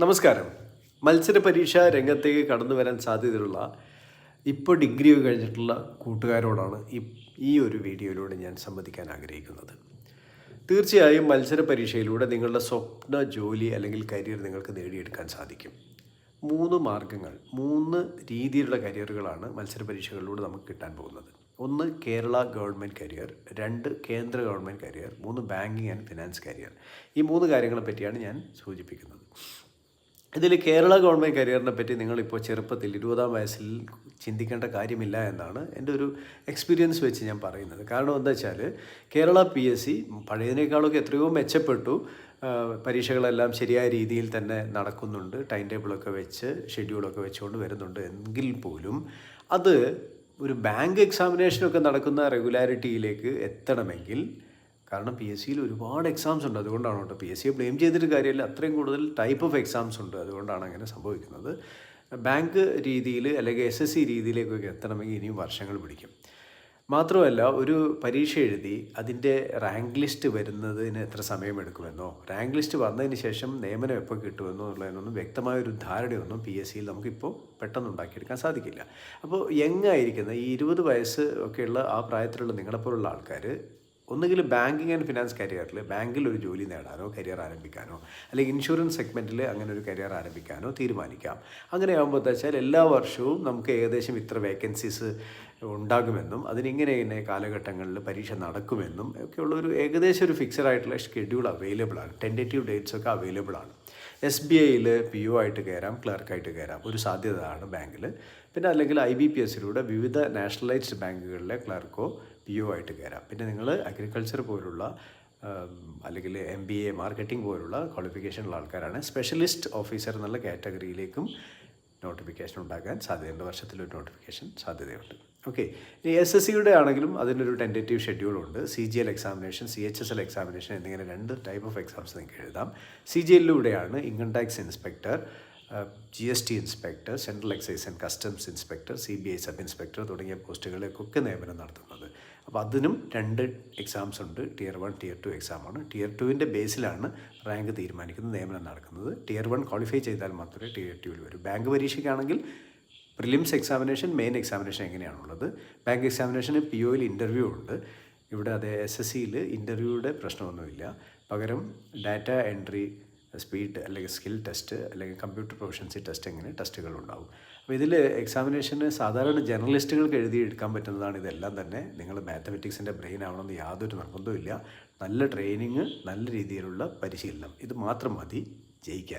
നമസ്കാരം. മത്സര പരീക്ഷ രംഗത്തേക്ക് കടന്നു വരാൻ സാധ്യതയുള്ള ഇപ്പോൾ ഡിഗ്രി കഴിഞ്ഞിട്ടുള്ള കൂട്ടുകാരോടാണ് ഈ ഒരു വീഡിയോയിലൂടെ ഞാൻ സംവദിക്കാൻ ആഗ്രഹിക്കുന്നത്. തീർച്ചയായും മത്സര പരീക്ഷയിലൂടെ നിങ്ങളുടെ സ്വപ്ന ജോലി അല്ലെങ്കിൽ കരിയർ നിങ്ങൾക്ക് നേടിയെടുക്കാൻ സാധിക്കും. മൂന്ന് മാർഗങ്ങൾ മൂന്ന് രീതിയിലുള്ള കരിയറുകളാണ് മത്സര പരീക്ഷകളിലൂടെ നമുക്ക് കിട്ടാൻ പോകുന്നത്. ഒന്ന് കേരള ഗവൺമെന്റ് കരിയർ. രണ്ട് കേന്ദ്ര ഗവൺമെന്റ് കരിയർ. മൂന്ന് ബാങ്കിങ് ആൻഡ് ഫിനാൻസ് കരിയർ. ഈ മൂന്ന് കാര്യങ്ങളെ പറ്റിയാണ് ഞാൻ സൂചിപ്പിക്കുന്നത്. ഇതിൽ കേരള ഗവൺമെന്റ് കരിയറിനെ പറ്റി നിങ്ങളിപ്പോൾ ചെറുപ്പത്തിൽ ഇരുപതാം വയസ്സിൽ ചിന്തിക്കേണ്ട കാര്യമില്ല എന്നാണ് എന്റെ ഒരു എക്സ്പീരിയൻസ് വെച്ച് ഞാൻ പറയുന്നത്. കാരണം എന്താ വെച്ചാൽ കേരള പി എസ് സി പഴയതിനേക്കാളൊക്കെ എത്രയോ മെച്ചപ്പെട്ടു. പരീക്ഷകളെല്ലാം ശരിയായ രീതിയിൽ തന്നെ നടക്കുന്നുണ്ട്. ടൈം ടേബിളൊക്കെ വെച്ച് ഷെഡ്യൂളൊക്കെ വെച്ചുകൊണ്ട് വരുന്നുണ്ട്. എങ്കിൽ പോലും അത് ഒരു ബാങ്ക് എക്സാമിനേഷനൊക്കെ നടക്കുന്ന റെഗുലാരിറ്റിയിലേക്ക് എത്തണമെങ്കിൽ കാരണം പി എസ് സിയിൽ ഒരുപാട് എക്സാംസ് ഉണ്ട്. അതുകൊണ്ടാണ് കേട്ടോ. പി എസ് സിയെ ബ്ലെയിം ചെയ്തിട്ട് കാര്യമില്ല. അത്രയും കൂടുതൽ ടൈപ്പ് ഓഫ് എക്സാംസ് ഉണ്ട്. അതുകൊണ്ടാണ് അങ്ങനെ സംഭവിക്കുന്നത്. ബാങ്ക് രീതിയിൽ അല്ലെങ്കിൽ എസ് എസ് സി രീതിയിലേക്കൊക്കെ എത്തണമെങ്കിൽ ഇനിയും വർഷങ്ങൾ പിടിക്കും. മാത്രമല്ല ഒരു പരീക്ഷ എഴുതി അതിന്റെ റാങ്ക് ലിസ്റ്റ് വരുന്നതിന് എത്ര സമയമെടുക്കുമെന്നോ റാങ്ക് ലിസ്റ്റ് വന്നതിന് ശേഷം നിയമനം എപ്പോൾ കിട്ടുമെന്നോ എന്നുള്ളതിനൊന്നും വ്യക്തമായ ഒരു ധാരണയൊന്നും പി എസ് സിയിൽ നമുക്കിപ്പോൾ പെട്ടെന്ന് ഉണ്ടാക്കിയെടുക്കാൻ സാധിക്കില്ല. അപ്പോൾ യങ്ങായിരിക്കുന്ന ഈ ഇരുപത് വയസ്സ് ഒക്കെയുള്ള ആ പ്രായത്തിലുള്ള നിങ്ങളെപ്പോലുള്ള ആൾക്കാർ ഒന്നുകിൽ ബാങ്കിങ് ആൻഡ് ഫിനാൻസ് കരിയറിൽ ബാങ്കിൽ ഒരു ജോലി നേടാനോ കരിയർ ആരംഭിക്കാനോ അല്ലെങ്കിൽ ഇൻഷുറൻസ് സെഗ്മെന്റിൽ അങ്ങനെ ഒരു കരിയർ ആരംഭിക്കാനോ തീരുമാനിക്കാം. അങ്ങനെ ആകുമ്പോൾ വെച്ചാൽ എല്ലാ വർഷവും നമുക്ക് ഏകദേശം ഇത്ര വേക്കൻസീസ് ഉണ്ടാകുമെന്നും അതിനിങ്ങനെ ഇങ്ങനെ കാലഘട്ടങ്ങളിൽ പരീക്ഷ നടക്കുമെന്നും ഒക്കെയുള്ള ഒരു ഏകദേശം ഒരു ഫിക്സഡ് ആയിട്ടുള്ള ഷെഡ്യൂൾ അവൈലബിൾ ആണ്. ടെന്റേറ്റീവ് ഡേറ്റ്സ് ഒക്കെ അവൈലബിൾ ആണ്. എസ് ബി ഐയിൽ പി ഒ ആയിട്ട് കയറാം ക്ലർക്കായിട്ട് കയറാം ഒരു സാധ്യതയാണ് ബാങ്കിൽ പിന്നെ അല്ലെങ്കിൽ ഐ ബി പി എസിലൂടെ വിവിധ നാഷണലൈസ്ഡ് ബാങ്കുകളിലെ ക്ലർക്കോ പി ഒ ആയിട്ട് കയറാം പിന്നെ നിങ്ങൾ അഗ്രികൾച്ചർ പോലുള്ള അല്ലെങ്കിൽ എം ബി എ മാർക്കറ്റിംഗ് പോലുള്ള ക്വാളിഫിക്കേഷനുള്ള ആൾക്കാരാണ്. സ്പെഷ്യലിസ്റ്റ് ഓഫീസർ എന്നുള്ള കാറ്റഗറിയിലേക്കും നോട്ടിഫിക്കേഷൻ ഉണ്ടാകാൻ സാധ്യതയുണ്ട്. വർഷത്തിലൊരു നോട്ടിഫിക്കേഷൻ സാധ്യതയുണ്ട്. ഓക്കെ ഇനി എസ് എസ് സിയുടെ ആണെങ്കിലും അതിനൊരു tentative ഷെഡ്യൂളുണ്ട് C G L examination C H S L examination എന്നിങ്ങനെ രണ്ട് ടൈപ്പ് ഓഫ് എക്സാംസ് നിങ്ങൾക്ക് എഴുതാം. C G എല്ലിലൂടെയാണ് income tax inspector G S T inspector central excise and customs inspector C B I sub inspector തുടങ്ങിയ പോസ്റ്റുകളിലേക്കൊക്കെ നിയമനം നടത്തുന്നത്. അപ്പോൾ അതിനും രണ്ട് എക്സാംസ് ഉണ്ട്. ടിയർ വൺ ടിയർ ടു എക്സാമാണ് ടിയർ ടുവിന്റെ ബേസിലാണ് റാങ്ക് തീരുമാനിക്കുന്നത് നിയമനം നടക്കുന്നത്. ടിയർ വൺ ക്വാളിഫൈ ചെയ്താൽ മാത്രമേ ടിയർ ടുവിൽ വരൂ. ബാങ്ക് പരീക്ഷയ്ക്കാണെങ്കിൽ പ്രിലിംസ് എക്സാമിനേഷൻ മെയിൻ എക്സാമിനേഷൻ എങ്ങനെയാണുള്ളത്? ബാങ്ക് എക്സാമിനേഷന് പി ഒയിൽ ഇന്റർവ്യൂ ഉണ്ട്. ഇവിടെ അതേ എസ് എസ് സിയിൽ ഇന്റർവ്യൂയുടെ പ്രശ്നമൊന്നുമില്ല. പകരം ഡാറ്റ എൻട്രി സ്പീഡ് അല്ലെങ്കിൽ സ്കിൽ ടെസ്റ്റ് അല്ലെങ്കിൽ കമ്പ്യൂട്ടർ പ്രൊഫഷൻസി ടെസ്റ്റ് എങ്ങനെ ടെസ്റ്റുകൾ ഉണ്ടാവും അപ്പോൾ ഇതിൽ എക്സാമിനേഷന് സാധാരണ ജേർണലിസ്റ്റുകൾക്ക് എഴുതി എടുക്കാൻ പറ്റുന്നതാണ് ഇതെല്ലാം തന്നെ. നിങ്ങൾ മാത്തമെറ്റിക്സിന്റെ ബ്രെയിൻ ആവണമെന്ന് യാതൊരു നിർബന്ധവും നല്ല ട്രെയിനിങ് നല്ല രീതിയിലുള്ള പരിശീലനം. ഇത് മാത്രം മതി. ജയിക്കാൻ.